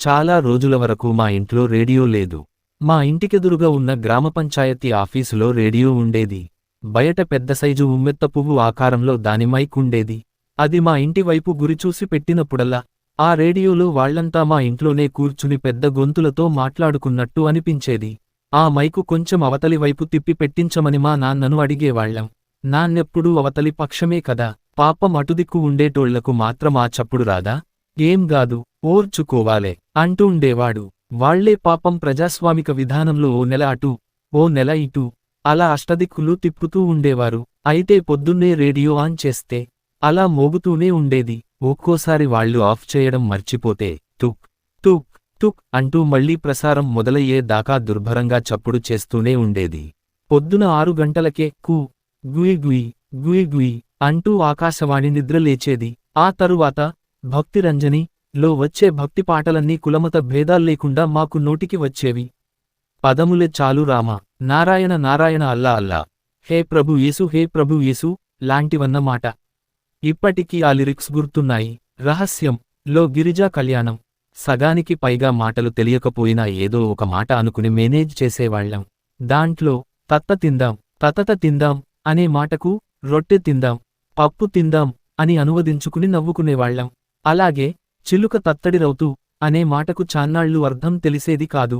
చాలా రోజుల వరకు మా ఇంట్లో రేడియో లేదు. మా ఇంటికెదురుగా ఉన్న గ్రామ పంచాయతీ ఆఫీసులో రేడియో ఉండేది. బయట పెద్ద సైజు ఉమ్మెత్త పువ్వు ఆకారంలో దాని మైక్ ఉండేది. అది మా ఇంటి వైపు గురిచూసి పెట్టినప్పుడల్లా ఆ రేడియోలో వాళ్ళంతా మా ఇంట్లోనే కూర్చుని పెద్ద గొంతులతో మాట్లాడుకున్నట్టు అనిపించేది. ఆ మైకు కొంచెం అవతలి వైపు తిప్పి పెట్టించమని మా నాన్నను అడిగేవాళ్ళం నాన్నెప్పుడూ అవతలి పక్షమే కదా పాపం అటుదిక్కు ఉండేటోళ్ళకు మాత్రం ఆ చప్పుడు రాదా? ఏం గాదు ఓర్చుకోవాలే. అంటూండేవాడు వాళ్ళే పాపం ప్రజాస్వామిక విధానంలో ఓ నెల అటు ఓ నెల ఇటు అలా అష్టదిక్కులు తిప్పుతూ ఉండేవారు. అయితే పొద్దున్నే రేడియో ఆన్ చేస్తే అలా మోగుతూనే ఉండేది. ఒక్కోసారి వాళ్ళు ఆఫ్ చేయడం మర్చిపోతే తుక్ తుక్ తుక్ అంటూ మళ్ళీ ప్రసారం మొదలయ్యే దాకా దుర్భరంగా చప్పుడు చేస్తూనే ఉండేది. పొద్దున ఆరు గంటలకే కు గుయ్ గుయ్ గుయ్ గుయ్ అంటూ ఆకాశవాణి నిద్రలేచేది ఆ తరువాత భక్తిరంజని లో వచ్చే భక్తి పాటలన్నీ కులమత భేదాల్లేకుండా మాకు నోటికి వచ్చేవి. పదములే చాలు రామ. నారాయణ నారాయణ అల్లా అల్లా. హే ప్రభు యేసు హే ప్రభు యేసు లాంటివన్నమాట ఇప్పటికీ ఆ లిరిక్స్ గుర్తున్నాయి. రహస్యం. లో గిరిజా కళ్యాణం. సగానికి పైగా మాటలు తెలియకపోయినా ఏదో ఒక మాట అనుకుని మేనేజ్ చేసేవాళ్ళం దాంట్లో తత్త తిందాం తతత తిందాం అనే మాటకు రొట్టె తిందాం పప్పు తిందాం అని అనువదించుకుని నవ్వుకునేవాళ్ళం అలాగే చిలుక తత్తడిరవుతూ అనే మాటకు చాన్నాళ్ళు అర్థం తెలిసేది కాదు.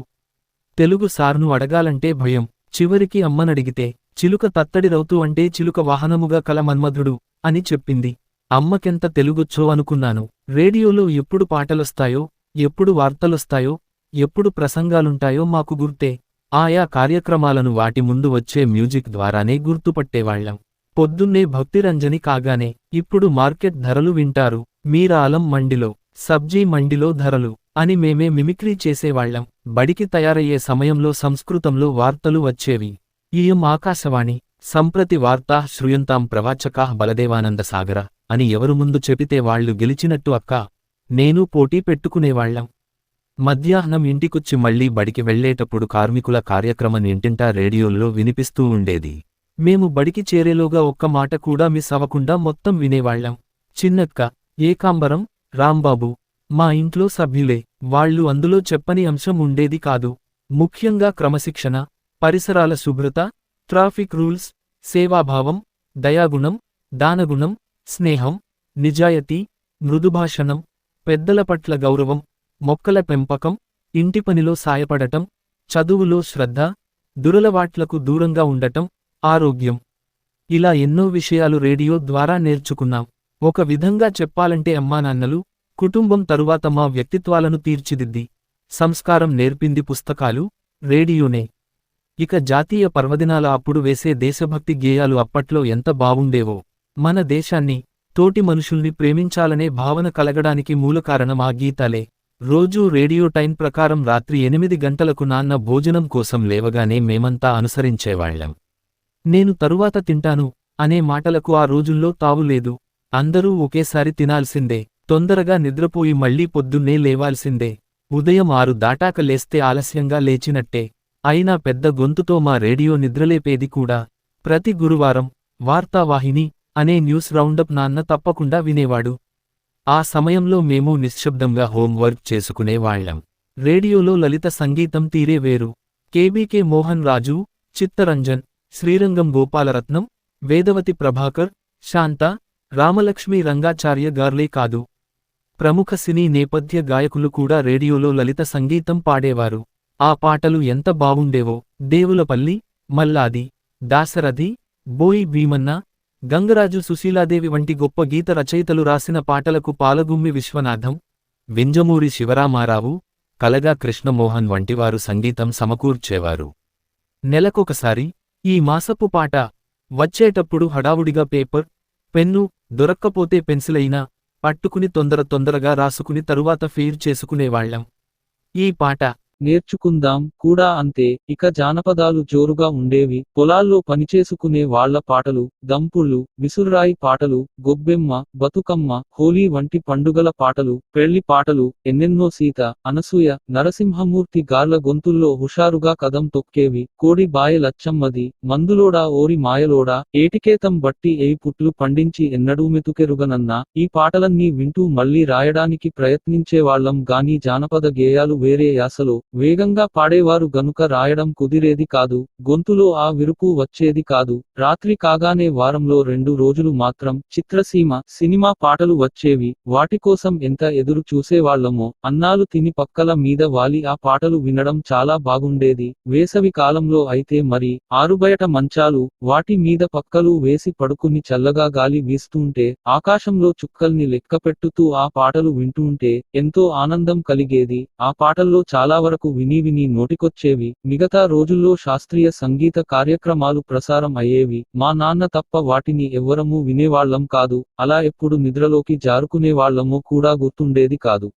తెలుగు సార్ను అడగాలంటే భయం. చివరికి అమ్మనడిగితే చిలుక తత్తడిరవుతూ అంటే చిలుక వాహనముగా కల మన్మధుడు అని చెప్పింది. అమ్మకెంత తెలుగొచ్చో అనుకున్నాను. రేడియోలో ఎప్పుడు పాటలొస్తాయో ఎప్పుడు వార్తలొస్తాయో ఎప్పుడు ప్రసంగాలుంటాయో మాకు గుర్తే. ఆయా కార్యక్రమాలను వాటి ముందు వచ్చే మ్యూజిక్ ద్వారానే గుర్తుపట్టేవాళ్ళం పొద్దున్నే భక్తిరంజని కాగానే ఇప్పుడు మార్కెట్ ధరలు వింటారు. మీరాలం మండిలో. సబ్జీ మండిలో ధరలు అని మేమే మిమిక్రీ చేసేవాళ్ళం బడికి తయారయ్యే సమయంలో సంస్కృతంలో వార్తలు వచ్చేవి. ఈయం ఆకాశవాణి. సంప్రతి వార్తా శ్రూయంతాం ప్రవాచకా బలదేవానంద సాగర అని ఎవరు ముందు చెబితే వాళ్ళు గెలిచినట్టు అక్క. నేను పోటీ పెట్టుకునేవాళ్ళం మధ్యాహ్నం ఇంటికొచ్చి మళ్ళీ బడికి వెళ్ళేటప్పుడు కార్మికుల కార్యక్రమం ఇంటింటా రేడియోల్లో వినిపిస్తూ ఉండేది. మేము బడికి చేరేలోగా ఒక్క మాట కూడా మిస్ అవ్వకుండా మొత్తం వినేవాళ్ళం చిన్నక్క ఏకాంబరం రాంబాబు మా ఇంట్లో సభ్యులే వాళ్ళు అందులో చెప్పని అంశం ఉండేది కాదు. ముఖ్యంగా క్రమశిక్షణ పరిసరాల శుభ్రత ట్రాఫిక్ రూల్స్ సేవాభావం దయాగుణం దానగుణం స్నేహం నిజాయతీ మృదుభాషణం పెద్దల పట్ల గౌరవం మొక్కల పెంపకం ఇంటి పనిలో సాయపడటం చదువులో శ్రద్ధ దురలవాట్లకు దూరంగా ఉండటం ఆరోగ్యం. ఇలా ఎన్నో విషయాలు రేడియో ద్వారా నేర్చుకున్నాం. ఒక విధంగా చెప్పాలంటే అమ్మానాన్నలు కుటుంబం తరువాత మా వ్యక్తిత్వాలను తీర్చిదిద్ది. సంస్కారం నేర్పింది పుస్తకాలు రేడియోనే. ఇక జాతీయ పర్వదినాల అప్పుడు వేసే దేశభక్తి గేయాలు అప్పట్లో ఎంత బావుండేవో. మన దేశాన్ని తోటి మనుషుల్ని ప్రేమించాలనే భావన కలగడానికి మూలకారణం ఆ గీతాలే. రోజూ రేడియో టైం ప్రకారం రాత్రి ఎనిమిది గంటలకు నాన్న భోజనం కోసం లేవగానే మేమంతా అనుసరించేవాళ్ళం నేను తరువాత తింటాను అనే మాటలకు ఆ రోజుల్లో తావులేదు అందరూ ఒకేసారి తినాల్సిందే. తొందరగా నిద్రపోయి మళ్ళీ పొద్దున్నే లేవాల్సిందే. ఉదయం ఆరు దాటాక లేస్తే ఆలస్యంగా లేచినట్టే. అయినా పెద్ద గొంతుతో మా రేడియో నిద్రలేపేది కూడా. ప్రతి గురువారం వార్తావాహిని అనే న్యూస్ రౌండప్ నాన్న తప్పకుండా వినేవాడు. ఆ సమయంలో మేము నిశ్శబ్దంగా హోంవర్క్ చేసుకునేవాళ్ళం రేడియోలో లలిత సంగీతం తీరే వేరు. కేబీకే మోహన్ రాజు చిత్తరంజన్ శ్రీరంగం గోపాలరత్నం వేదవతి ప్రభాకర్ శాంత రామలక్ష్మి రంగాచార్య గార్లే కాదు. ప్రముఖ సినీ నేపథ్య గాయకులు కూడా రేడియోలో లలిత సంగీతం పాడేవారు. ఆ పాటలు ఎంత బావుండేవో దేవులపల్లి మల్లాది దాసరథి బోయి భీమన్న గంగరాజు సుశీలాదేవి వంటి గొప్ప గీత రచయితలు రాసిన పాటలకు పాలగుమ్మి విశ్వనాథం వింజమూరి శివరామారావు కలగా కృష్ణమోహన్ వంటివారు సంగీతం సమకూర్చేవారు. నెలకొకసారి ఈ మాసపు పాట వచ్చేటప్పుడు హడావుడిగా పేపర్ పెన్ను దొరక్కపోతే పెన్సిలైనా పట్టుకుని తొందర తొందరగా రాసుకుని తరువాత ఫీర్ చేసుకునేవాళ్ళం ఈ పాట నేర్చుకుందాం కూడా అంతే. ఇక జానపదాలు జోరుగా ఉండేవి. పొలాల్లో పనిచేసుకునే వాళ్ళ పాటలు దంపుళ్ళు విసురాయి పాటలు గొబ్బెమ్మ బతుకమ్మ హోలీ వంటి పండుగల పాటలు పెళ్ళి పాటలు ఎన్నెన్నో సీత అనసూయ నరసింహమూర్తి గార్ల గొంతుల్లో హుషారుగా కదం తొక్కేవి. కోడి బాయ లచ్చమ్మది మందులోడా ఓరి మాయలోడా ఏటికేతం బట్టి ఏ పుట్లు పండించి ఎన్నడూ మెతుకెరుగనన్నా. ఈ పాటలన్నీ వింటూ మళ్ళీ రాయడానికి ప్రయత్నించేవాళ్ళం గాని జానపద గేయాలు వేరే యాసలో వేగంగా పాడేవారు గనుక రాయడం కుదిరేది కాదు గొంతులో ఆ విరుపు వచ్చేది కాదు. రాత్రి కాగానే వారంలో రెండు రోజులు మాత్రం చిత్రసీమ సినిమా పాటలు వచ్చేవి. వాటి కోసం ఎంత ఎదురు చూసేవాళ్ళమో అన్నాలు తిని పక్కల మీద వాలి ఆ పాటలు వినడం చాలా బాగుండేది. వేసవి కాలంలో అయితే మరి ఆరుబయట మంచాలు వాటి మీద పక్కలు వేసి పడుకుని చల్లగా గాలి వీస్తుంటే ఆకాశంలో చుక్కల్ని లెక్కపెట్టుతూ ఆ పాటలు వింటుంటే ఎంతో ఆనందం కలిగేది. ఆ పాటల్లో చాలా వరకు విని విని నోటికొచ్చేవి. మిగతా రోజుల్లో శాస్త్రీయ సంగీత కార్యక్రమాలు ప్రసారం అయ్యేవి. మా నాన్న తప్ప వాటిని ఎవ్వరమూ వినేవాళ్ళం కాదు. అలా ఎప్పుడు నిద్రలోకి జారుకునేవాళ్ళమో కూడా గుర్తుండేది కాదు.